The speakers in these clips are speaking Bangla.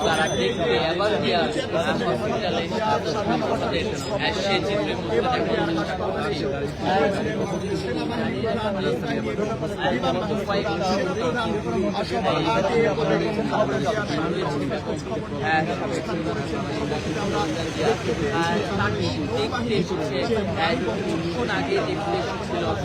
তারা দেখবে এবার হসপিটালে হ্যাঁ দেখতে এসেছে কিছুক্ষণ আগে দেখতে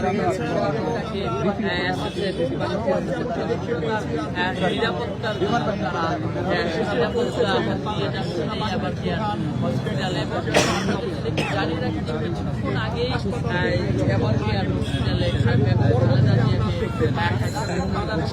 তাকে তাকে নিরাপত্তার হসপিটালে জানিয়ে রাখি কিছুক্ষণ আগে এবার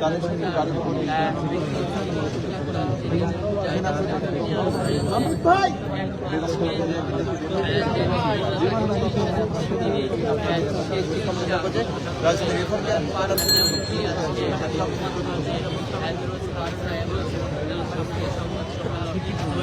তাদের সঙ্গে রাজনীতি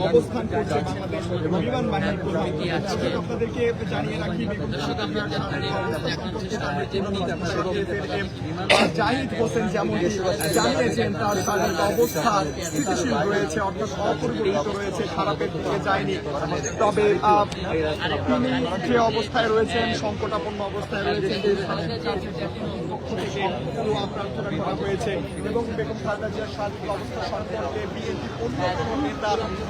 অবস্থান করছে বাংলাদেশ বিমান বাহিনীর কর্মী আপনাদেরকে জানিয়ে রাখি জাহিদ হোসেন যেমন জানিয়েছেন তার শারীরিক অবস্থা স্থিতিশীল রয়েছে অর্থাৎ অপরিবর্তিত রয়েছে খারাপের দিকে যায়নি তবে তিনি যে অবস্থায় রয়েছেন সংকটাপন্ন অবস্থায় রয়েছেন পক্ষ থেকে প্রার্থনা করা হয়েছে এবং বেগম খালেদা জিয়ার শারীরিক অবস্থা সম্পর্কে বিএনপি অন্য কোনো নেতা